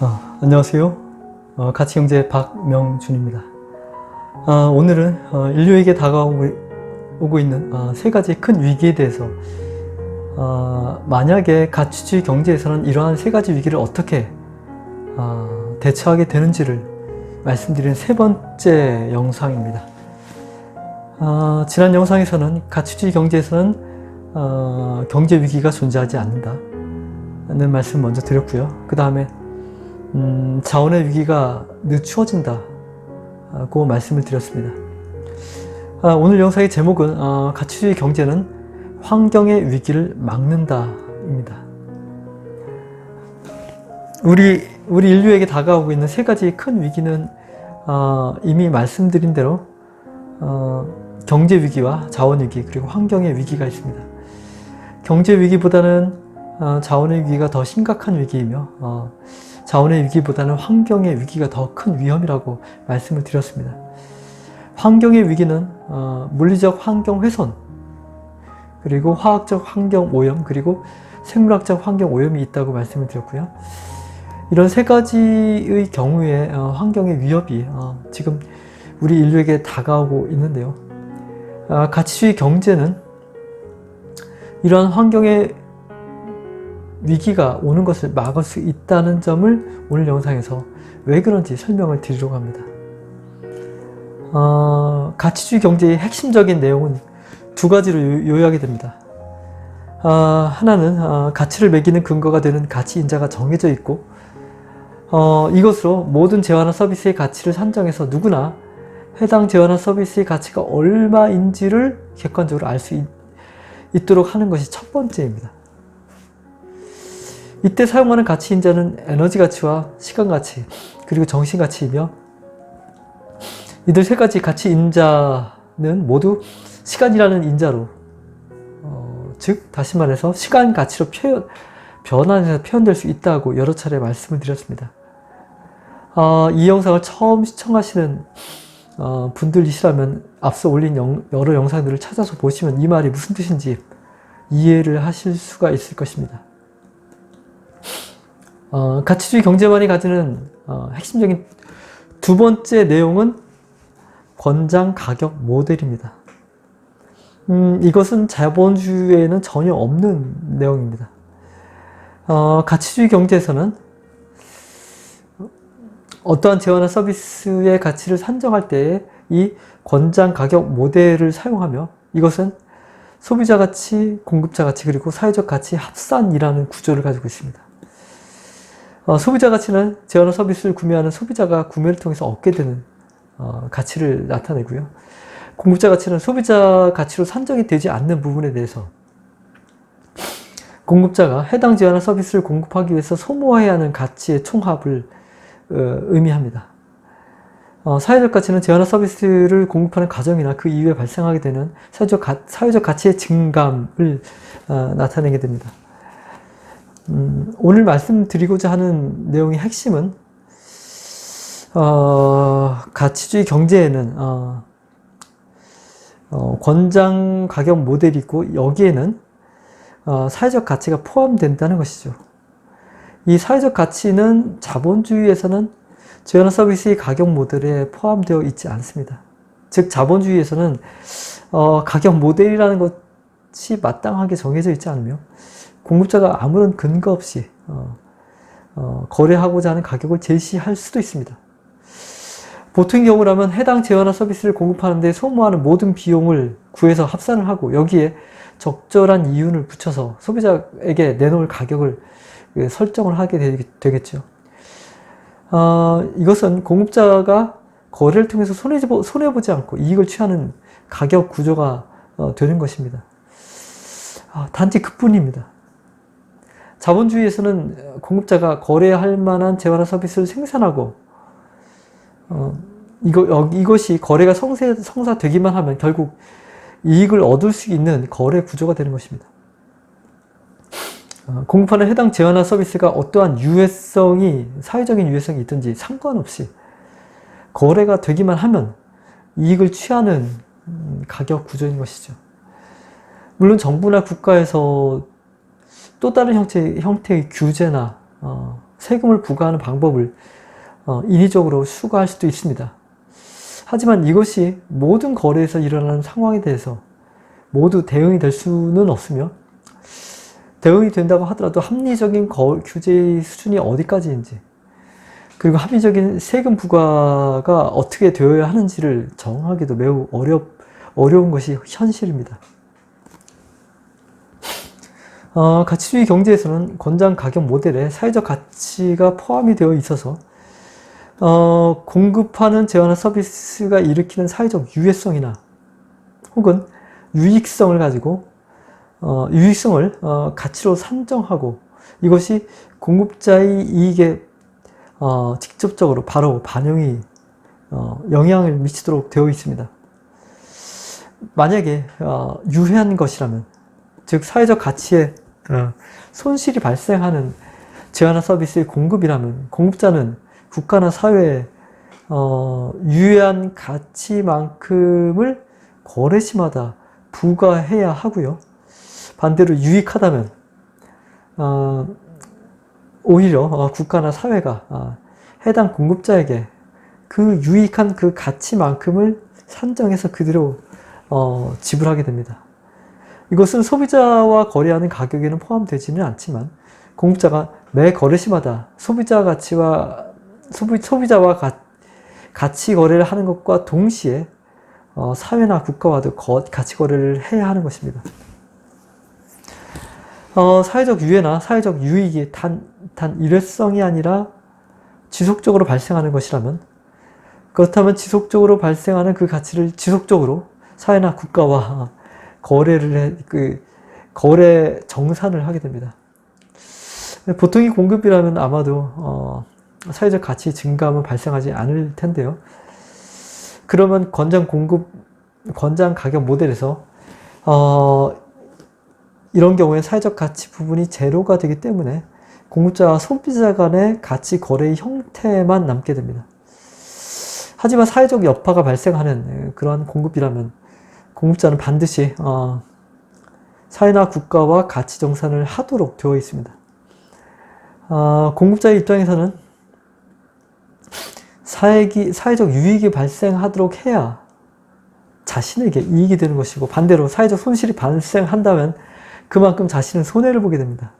아, 안녕하세요. 어, 가치경제 박명준입니다. 아, 오늘은 어, 인류에게 다가오고 오고 있는 아, 세 가지 큰 위기에 대해서 아, 만약에 가치주의 경제에서는 이러한 세 가지 위기를 어떻게 아, 대처하게 되는지를 말씀드린 세 번째 영상입니다. 아, 지난 영상에서는 가치주의 경제에서는 어, 경제 위기가 존재하지 않는다는 말씀 먼저 드렸고요. 그 다음에 음, 자원의 위기가 늦추어진다고 말씀을 드렸습니다. 아, 오늘 영상의 제목은 어, 가치주의 경제는 환경의 위기를 막는다입니다. 우리 우리 인류에게 다가오고 있는 세 가지 큰 위기는 어, 이미 말씀드린 대로 어, 경제 위기와 자원 위기 그리고 환경의 위기가 있습니다. 경제 위기보다는 어, 자원의 위기가 더 심각한 위기이며 어, 자원의 위기보다는 환경의 위기가 더 큰 위험이라고 말씀을 드렸습니다. 환경의 위기는 어, 물리적 환경 훼손, 그리고 화학적 환경 오염, 그리고 생물학적 환경 오염이 있다고 말씀을 드렸고요. 이런 세 가지의 경우에 어, 환경의 위협이 어, 지금 우리 인류에게 다가오고 있는데요. 아, 가치주의 경제는 이러한 환경의 위기가 오는 것을 막을 수 있다는 점을 오늘 영상에서 왜 그런지 설명을 드리려고 합니다. 어, 가치주의 경제의 핵심적인 내용은 두 가지로 요- 요약이 됩니다. 어, 하나는 어, 가치를 매기는 근거가 되는 가치 인자가 정해져 있고 어, 이것으로 모든 재화나 서비스의 가치를 산정해서 누구나 해당 재화나 서비스의 가치가 얼마인지를 객관적으로 알 수 있도록 하는 것이 첫 번째입니다. 이때 사용하는 가치 인자는 에너지 가치와 시간 가치, 그리고 정신 가치이며 이들 세 가지 가치 인자는 모두 시간이라는 인자로 어, 즉 다시 말해서 시간 가치로 표현 변환해서 표현될 수 있다고 여러 차례 말씀을 드렸습니다. 어, 이 영상을 처음 시청하시는 어, 분들이시라면 앞서 올린 영- 여러 영상들을 찾아서 보시면 이 말이 무슨 뜻인지 이해를 하실 수가 있을 것입니다. 어, 가치주의 경제만이 가지는 어, 핵심적인 두 번째 내용은 권장 가격 모델입니다. 음, 이것은 자본주의에는 전혀 없는 내용입니다. 어, 가치주의 경제에서는 어떠한 재화나 서비스의 가치를 산정할 때 이 권장 가격 모델을 사용하며 이것은 소비자 가치, 공급자 가치, 그리고 사회적 가치 합산이라는 구조를 가지고 있습니다. 어, 소비자 가치는 재화나 서비스를 구매하는 소비자가 구매를 통해서 얻게 되는 어, 가치를 나타내고요. 공급자 가치는 소비자 가치로 산정이 되지 않는 부분에 대해서 공급자가 해당 재화나 서비스를 공급하기 위해서 소모해야 하는 가치의 총합을 어, 의미합니다. 어, 사회적 가치는 재화나 서비스를 공급하는 과정이나 그 이후에 발생하게 되는 사회적, 가, 사회적 가치의 증감을 어, 나타내게 됩니다. 음, 오늘 말씀드리고자 하는 내용의 핵심은 어, 가치주의 경제에는 어, 어, 권장 가격 모델이 있고 여기에는 어, 사회적 가치가 포함된다는 것이죠. 이 사회적 가치는 자본주의에서는 재화나 서비스의 가격 모델에 포함되어 있지 않습니다. 즉 자본주의에서는 어, 가격 모델이라는 것이 마땅하게 정해져 있지 않으며 공급자가 아무런 근거 없이 어, 어, 거래하고자 하는 가격을 제시할 수도 있습니다. 보통의 경우라면 해당 재화나 서비스를 공급하는데 소모하는 모든 비용을 구해서 합산을 하고 여기에 적절한 이윤을 붙여서 소비자에게 내놓을 가격을 그 설정을 하게 되겠죠. 어, 이것은 공급자가 거래를 통해서 손해보, 손해보지 않고 이익을 취하는 가격 구조가 어, 되는 것입니다. 아, 단지 그뿐입니다. 자본주의에서는 공급자가 거래할 만한 재화나 서비스를 생산하고 어, 이거, 여- 이것이 거래가 성세, 성사되기만 하면 결국 이익을 얻을 수 있는 거래 구조가 되는 것입니다. 어, 공급하는 해당 재화나 서비스가 어떠한 유해성이, 사회적인 유해성이 있든지 상관없이 거래가 되기만 하면 이익을 취하는 음, 가격 구조인 것이죠. 물론 정부나 국가에서 또 다른 형태, 형태의 규제나 어, 세금을 부과하는 방법을 어, 인위적으로 추구할 수도 있습니다. 하지만 이것이 모든 거래에서 일어나는 상황에 대해서 모두 대응이 될 수는 없으며 대응이 된다고 하더라도 합리적인 거, 규제의 수준이 어디까지인지 그리고 합리적인 세금 부과가 어떻게 되어야 하는지를 정하기도 매우 어렵, 어려운 것이 현실입니다. 어, 가치주의 경제에서는 권장 가격 모델에 사회적 가치가 포함이 되어 있어서 어, 공급하는 재화나 서비스가 일으키는 사회적 유해성이나 혹은 유익성을 가지고 어, 유익성을 어, 가치로 산정하고 이것이 공급자의 이익에 어, 직접적으로 바로 반영이 어, 영향을 미치도록 되어 있습니다. 만약에 어, 유해한 것이라면 즉 사회적 가치에 어, 손실이 발생하는 재화나 서비스의 공급이라면 공급자는 국가나 사회에 어, 유해한 가치만큼을 거래 시마다 부과해야 하고요. 반대로 유익하다면 어, 오히려 어, 국가나 사회가 어, 해당 공급자에게 그 유익한 그 가치만큼을 산정해서 그대로 어, 지불하게 됩니다. 이것은 소비자와 거래하는 가격에는 포함되지는 않지만 공급자가 매 거래 시마다 소비자 가치와 소비, 소비자와 가, 가치 거래를 하는 것과 동시에 어, 사회나 국가와도 거, 가치 거래를 해야 하는 것입니다. 어, 사회적 유해나 사회적 유익이 단, 단 일회성이 아니라 지속적으로 발생하는 것이라면 그렇다면 지속적으로 발생하는 그 가치를 지속적으로 사회나 국가와 거래를 해, 그 거래 정산을 하게 됩니다. 보통의 공급이라면 아마도 어, 사회적 가치 증감은 발생하지 않을 텐데요. 그러면 권장 공급, 권장 가격 모델에서 어, 이런 경우에 사회적 가치 부분이 제로가 되기 때문에 공급자와 소비자 간의 가치 거래의 형태만 남게 됩니다. 하지만 사회적 여파가 발생하는 그러한 공급이라면 공급자는 반드시 어, 사회나 국가와 가치 정산을 하도록 되어 있습니다. 어, 공급자의 입장에서는 사회기, 사회적 유익이 발생하도록 해야 자신에게 이익이 되는 것이고 반대로 사회적 손실이 발생한다면 그만큼 자신은 손해를 보게 됩니다.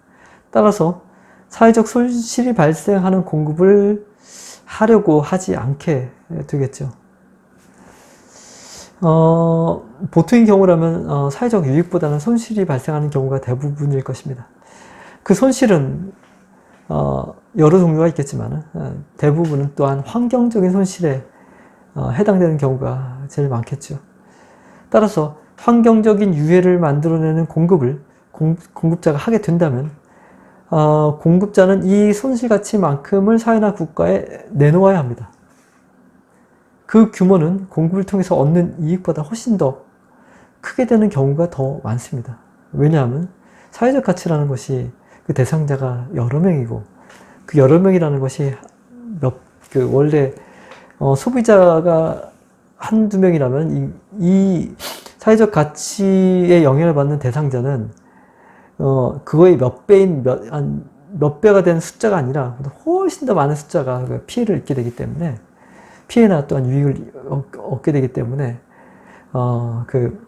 따라서 사회적 손실이 발생하는 공급을 하려고 하지 않게 되겠죠. 어, 보통의 경우라면 어, 사회적 유익보다는 손실이 발생하는 경우가 대부분일 것입니다. 그 손실은 어, 여러 종류가 있겠지만 어, 대부분은 또한 환경적인 손실에 어, 해당되는 경우가 제일 많겠죠. 따라서 환경적인 유해를 만들어내는 공급을 공, 급자가 하게 된다면 어, 공급자는 이 손실 가치만큼을 사회나 국가에 내놓아야 합니다. 그 규모는 공급을 통해서 얻는 이익보다 훨씬 더 크게 되는 경우가 더 많습니다. 왜냐하면 사회적 가치라는 것이 그 대상자가 여러 명이고 그 여러 명이라는 것이 몇, 그 원래 어, 소비자가 한두 명이라면 이, 이 사회적 가치에 영향을 받는 대상자는 어, 그거의 몇 배인 몇, 한, 몇 배가 된 숫자가 아니라 훨씬 더 많은 숫자가 그 피해를 입게 되기 때문에 피해나 또한 유익을 얻게 되기 때문에 어, 그,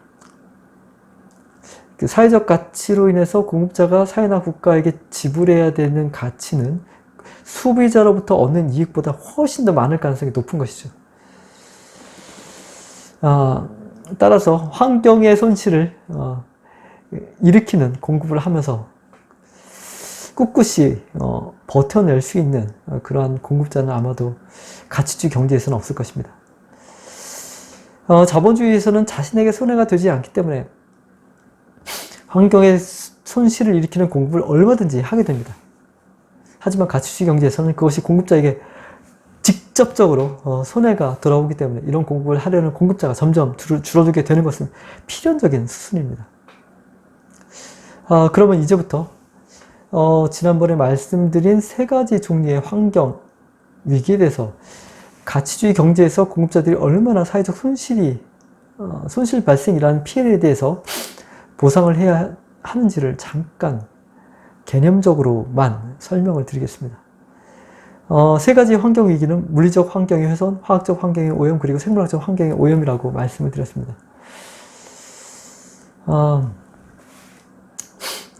그 사회적 가치로 인해서 공급자가 사회나 국가에게 지불해야 되는 가치는 소비자로부터 얻는 이익보다 훨씬 더 많을 가능성이 높은 것이죠. 어, 따라서 환경의 손실을 어, 일으키는 공급을 하면서 꿋꿋이 어, 버텨낼 수 있는 어, 그러한 공급자는 아마도 가치주의 경제에서는 없을 것입니다. 어, 자본주의에서는 자신에게 손해가 되지 않기 때문에 환경에 손실을 일으키는 공급을 얼마든지 하게 됩니다. 하지만 가치주의 경제에서는 그것이 공급자에게 직접적으로 어, 손해가 돌아오기 때문에 이런 공급을 하려는 공급자가 점점 줄어들게 되는 것은 필연적인 수순입니다. 아, 그러면 이제부터 어, 지난번에 말씀드린 세 가지 종류의 환경 위기에 대해서 가치주의 경제에서 공급자들이 얼마나 사회적 손실이 어, 손실 발생이라는 피해에 대해서 보상을 해야 하는지를 잠깐 개념적으로만 설명을 드리겠습니다. 어, 세 가지 환경 위기는 물리적 환경의 훼손, 화학적 환경의 오염, 그리고 생물학적 환경의 오염이라고 말씀을 드렸습니다. 어,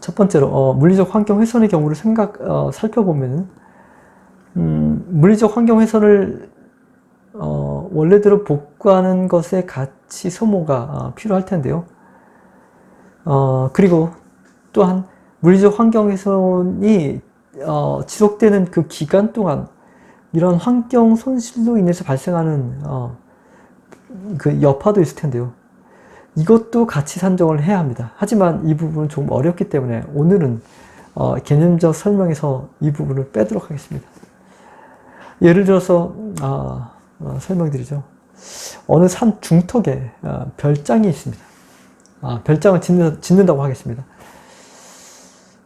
첫 번째로 어, 물리적 환경 훼손의 경우를 생각 어, 살펴보면 음, 물리적 환경 훼손을 어, 원래대로 복구하는 것에 가치 소모가 어, 필요할 텐데요. 어, 그리고 또한 물리적 환경 훼손이 어, 지속되는 그 기간 동안 이런 환경 손실로 인해서 발생하는 어, 그 여파도 있을 텐데요. 이것도 같이 산정을 해야 합니다. 하지만 이 부분은 좀 어렵기 때문에 오늘은 어, 개념적 설명에서 이 부분을 빼도록 하겠습니다. 예를 들어서 아, 어, 설명드리죠. 어느 산 중턱에 어, 별장이 있습니다. 아, 별장을 짓는, 짓는다고 하겠습니다.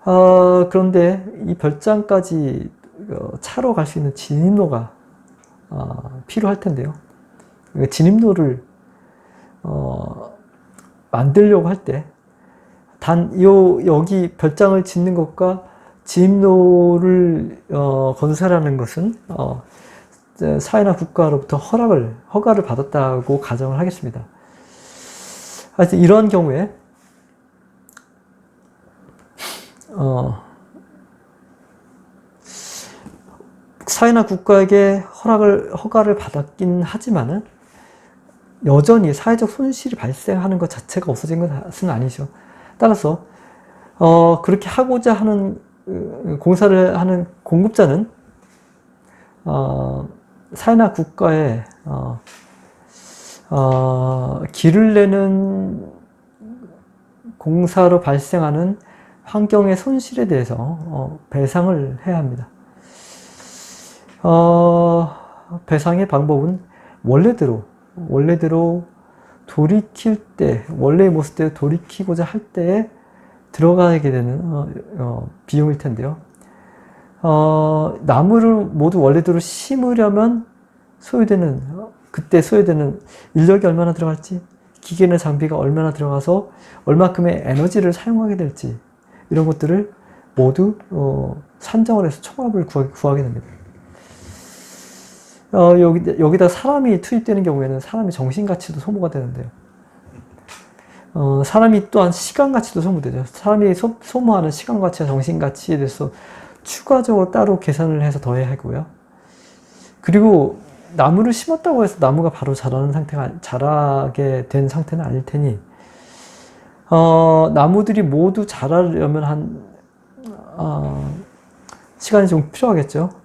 어, 그런데 이 별장까지 어, 차로 갈 수 있는 진입로가 어, 필요할 텐데요. 그 진입로를 어, 만들려고 할 때, 단, 요, 여기 별장을 짓는 것과 진입로를, 어, 건설하는 것은, 어, 사회나 국가로부터 허락을, 허가를 받았다고 가정을 하겠습니다. 하여튼 이러한 경우에, 어, 사회나 국가에게 허락을, 허가를 받았긴 하지만은, 여전히 사회적 손실이 발생하는 것 자체가 없어진 것은 아니죠. 따라서 어, 그렇게 하고자 하는 어, 공사를 하는 공급자는 어, 사회나 국가에 어, 어, 길을 내는 공사로 발생하는 환경의 손실에 대해서 어, 배상을 해야 합니다. 어, 배상의 방법은 원래대로 원래대로 돌이킬 때, 원래의 모습대로 돌이키고자 할 때에 들어가게 되는 어, 어, 비용일 텐데요. 어, 나무를 모두 원래대로 심으려면 소요되는, 그때 소요되는 인력이 얼마나 들어갈지, 기계나 장비가 얼마나 들어가서 얼마큼의 에너지를 사용하게 될지, 이런 것들을 모두 어, 산정을 해서 총합을 구하게 됩니다. 어, 여기, 여기다 사람이 투입되는 경우에는 사람의 정신 가치도 소모가 되는데요. 어, 사람이 또한 시간 가치도 소모되죠. 사람이 소, 소모하는 시간 가치와 정신 가치에 대해서 추가적으로 따로 계산을 해서 더해야 하고요. 그리고 나무를 심었다고 해서 나무가 바로 자라는 상태가, 자라게 된 상태는 아닐 테니, 어, 나무들이 모두 자라려면 한, 어, 시간이 좀 필요하겠죠.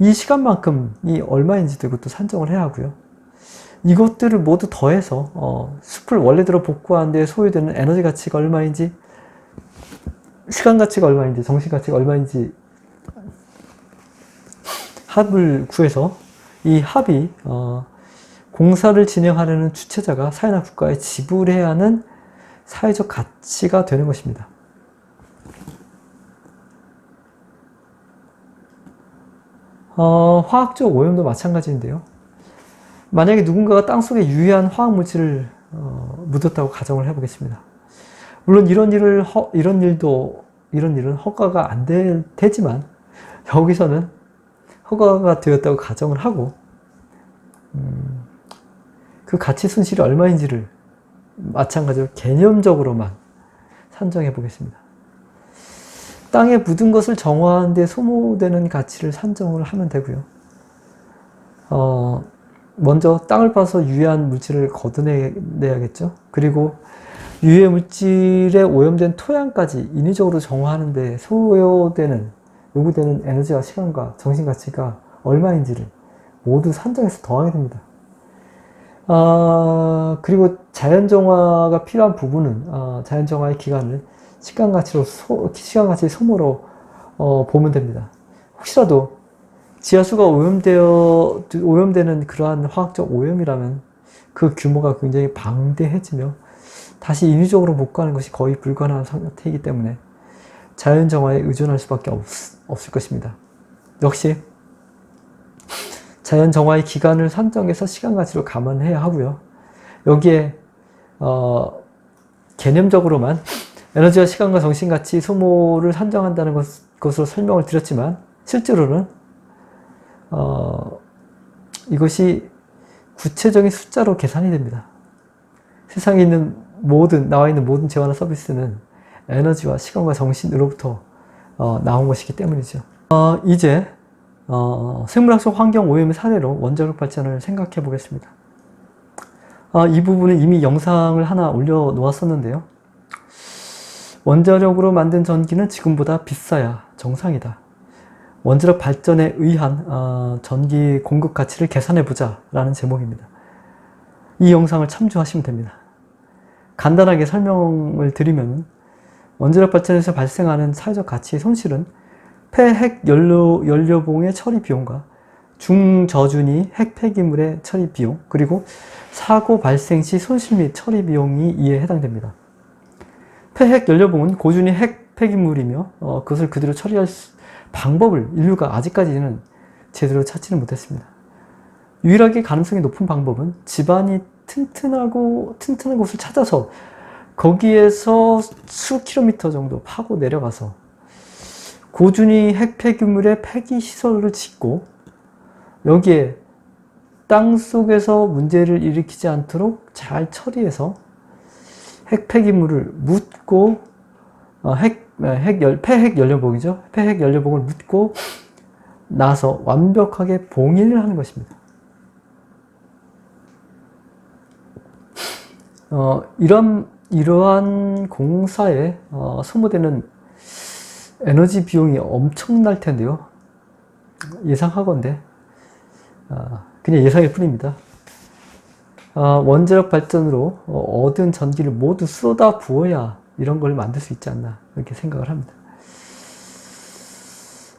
이 시간만큼이 얼마인지도 이것도 산정을 해야 하고요. 이것들을 모두 더해서 어, 숲을 원래대로 복구하는 데 소요되는 에너지 가치가 얼마인지 시간 가치가 얼마인지 정신 가치가 얼마인지 합을 구해서 이 합이 어, 공사를 진행하려는 주체자가 사회나 국가에 지불해야 하는 사회적 가치가 되는 것입니다. 어, 화학적 오염도 마찬가지인데요. 만약에 누군가가 땅속에 유해한 화학 물질을 어, 묻었다고 가정을 해보겠습니다. 물론 이런 일을 허, 이런 일도 이런 일은 허가가 안될 테지만 여기서는 허가가 되었다고 가정을 하고 음, 그 가치 손실이 얼마인지를 마찬가지로 개념적으로만 산정해 보겠습니다. 땅에 묻은 것을 정화하는 데 소모되는 가치를 산정을 하면 되고요. 어, 먼저 땅을 파서 유해한 물질을 걷어내야겠죠. 그리고 유해 물질에 오염된 토양까지 인위적으로 정화하는 데 소요되는, 요구되는 에너지와 시간과 정신 가치가 얼마인지를 모두 산정해서 더하게 됩니다. 아, 그리고 자연 정화가 필요한 부분은, 아, 자연 정화의 기간을 시간 가치로 소, 시간 가치 소모로 어, 보면 됩니다. 혹시라도 지하수가 오염되어 오염되는 그러한 화학적 오염이라면 그 규모가 굉장히 방대해지며 다시 인위적으로 복구하는 것이 거의 불가능한 상태이기 때문에 자연 정화에 의존할 수밖에 없, 없을 것입니다. 역시 자연 정화의 기간을 산정해서 시간 가치로 감안해야 하고요. 여기에 어, 개념적으로만 에너지와 시간과 정신가치 소모를 산정한다는 것, 것으로 설명을 드렸지만 실제로는 어, 이것이 구체적인 숫자로 계산이 됩니다. 세상에 있는 모든 나와 있는 모든 재화나 서비스는 에너지와 시간과 정신으로부터 어, 나온 것이기 때문이죠. 어, 이제 어, 생물학적 환경 오염의 사례로 원자력 발전을 생각해 보겠습니다. 아, 이 부분은 이미 영상을 하나 올려 놓았었는데요. 원자력으로 만든 전기는 지금보다 비싸야 정상이다. 원자력 발전에 의한 어, 전기 공급 가치를 계산해 보자 라는 제목입니다. 이 영상을 참조하시면 됩니다. 간단하게 설명을 드리면 원자력 발전에서 발생하는 사회적 가치의 손실은 폐핵 연료, 연료봉의 처리 비용과 중저준위 핵 폐기물의 처리 비용 그리고 사고 발생 시 손실 및 처리 비용이 이에 해당됩니다. 폐핵 연료봉은 고준위 핵 폐기물이며 어, 그것을 그대로 처리할 수, 방법을 인류가 아직까지는 제대로 찾지는 못했습니다. 유일하게 가능성이 높은 방법은 집안이 튼튼하고 튼튼한 곳을 찾아서 거기에서 수 킬로미터 정도 파고 내려가서 고준위 핵 폐기물의 폐기 시설을 짓고 여기에 땅 속에서 문제를 일으키지 않도록 잘 처리해서 핵 폐기물을 묻고 어, 핵, 핵 열, 폐핵 연료봉이죠. 폐핵 연료봉을 묻고 나서 완벽하게 봉인을 하는 것입니다. 어, 이런, 이러한 공사에 어, 소모되는 에너지 비용이 엄청날 텐데요. 예상하건대 어, 그냥 예상일 뿐입니다. 어, 원자력 발전으로 어, 얻은 전기를 모두 쏟아 부어야 이런 걸 만들 수 있지 않나 이렇게 생각을 합니다.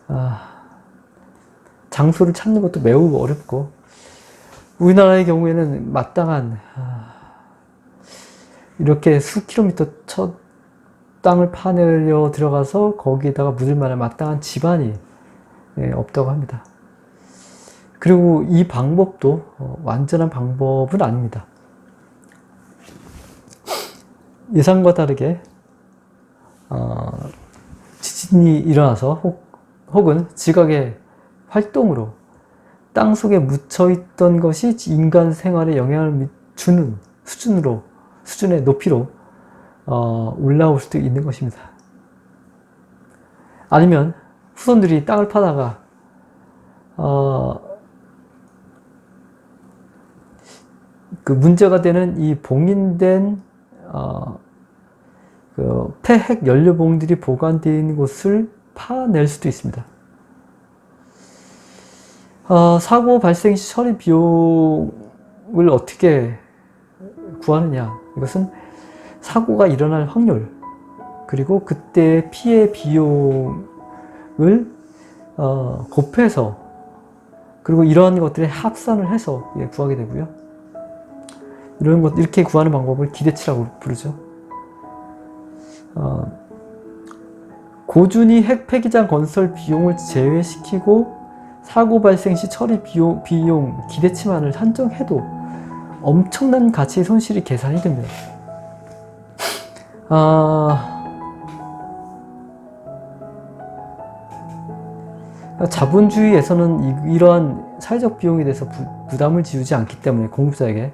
아, 장소를 찾는 것도 매우 어렵고 우리나라의 경우에는 마땅한 아, 이렇게 수 킬로미터 첫 땅을 파내려 들어가서 거기에다가 묻을 만한 마땅한 집안이 예, 없다고 합니다. 그리고 이 방법도 어, 완전한 방법은 아닙니다. 예상과 다르게 어, 지진이 일어나서 혹, 혹은 지각의 활동으로 땅 속에 묻혀 있던 것이 인간 생활에 영향을 주는 수준으로 수준의 높이로 어, 올라올 수도 있는 것입니다. 아니면 후손들이 땅을 파다가 어, 그 문제가 되는 이 봉인된 어, 그 폐핵 연료봉들이 보관되어 있는 곳을 파낼 수도 있습니다. 어, 사고 발생 시 처리 비용을 어떻게 구하느냐? 이것은 사고가 일어날 확률 그리고 그때 피해 비용을 어, 곱해서 그리고 이러한 것들의 합산을 해서 예, 구하게 되고요. 이런 것 이렇게 구하는 방법을 기대치라고 부르죠. 어, 고준위 핵 폐기장 건설 비용을 제외시키고 사고 발생 시 처리 비용, 비용 기대치만을 산정해도 엄청난 가치의 손실이 계산이 됩니다. 아, 자본주의에서는 이, 러한 사회적 비용에 대해서 부, 담을 지우지 않기 때문에 공급자에게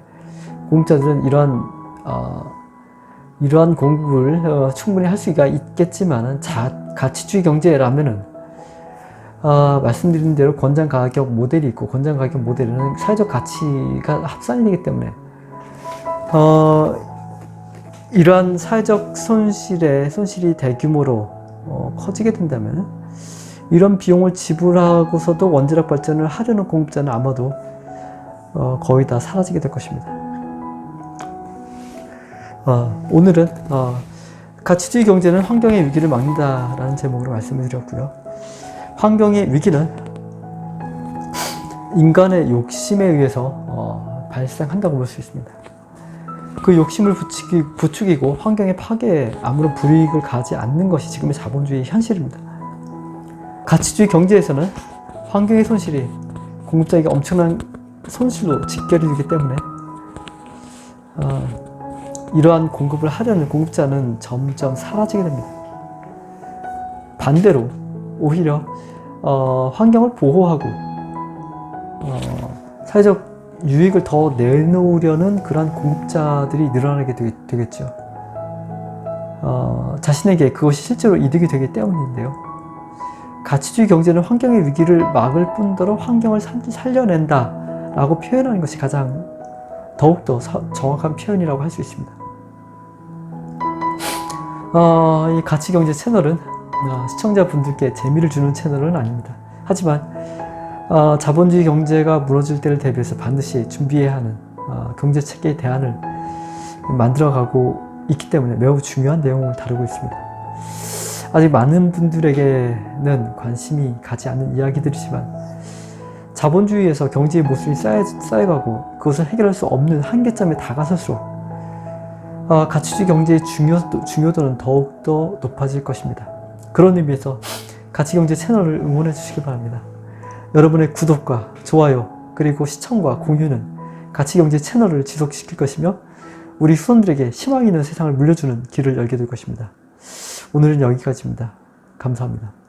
공급자들은 이러한 어, 이러한 공급을 어, 충분히 할 수가 있겠지만은 가치주의 경제라면은 어, 말씀드린 대로 권장 가격 모델이 있고 권장 가격 모델은 사회적 가치가 합산이 되기 때문에 어, 이러한 사회적 손실의 손실이 대규모로 어, 커지게 된다면 이런 비용을 지불하고서도 원자력 발전을 하려는 공급자는 아마도 어, 거의 다 사라지게 될 것입니다. 어, 오늘은 어, 가치주의 경제는 환경의 위기를 막는다라는 제목으로 말씀을 드렸고요. 환경의 위기는 인간의 욕심에 의해서 어, 발생한다고 볼 수 있습니다. 그 욕심을 부추기, 부추기고 환경의 파괴에 아무런 불이익을 가지 않는 것이 지금의 자본주의 현실입니다. 가치주의 경제에서는 환경의 손실이 공급자에게 엄청난 손실로 직결이 되기 때문에 어, 이러한 공급을 하려는 공급자는 점점 사라지게 됩니다. 반대로 오히려 어, 환경을 보호하고 어, 사회적 유익을 더 내놓으려는 그러한 공급자들이 늘어나게 되, 겠 죠 어, 자신에게 그것이 실제로 이득이 되기 때문인데요. 가치주의 경제는 환경의 위기를 막을 뿐더러 환경을 살- 살려낸다 라고 표현하는 것이 가장 더욱더 서- 정확한 표현이라고 할 수 있습니다. 어, 이 가치경제 채널은 어, 시청자분들께 재미를 주는 채널은 아닙니다. 하지만 어, 자본주의 경제가 무너질 때를 대비해서 반드시 준비해야 하는 어, 경제 체계의 대안을 만들어가고 있기 때문에 매우 중요한 내용을 다루고 있습니다. 아직 많은 분들에게는 관심이 가지 않는 이야기들이지만 자본주의에서 경제의 모순이 쌓여, 쌓여가고 그것을 해결할 수 없는 한계점에 다가설수록 어, 가치주의 경제의 중요도, 중요도는 더욱더 높아질 것입니다. 그런 의미에서 가치경제 채널을 응원해 주시기 바랍니다. 여러분의 구독과 좋아요 그리고 시청과 공유는 가치경제 채널을 지속시킬 것이며 우리 후손들에게 희망 있는 세상을 물려주는 길을 열게 될 것입니다. 오늘은 여기까지입니다. 감사합니다.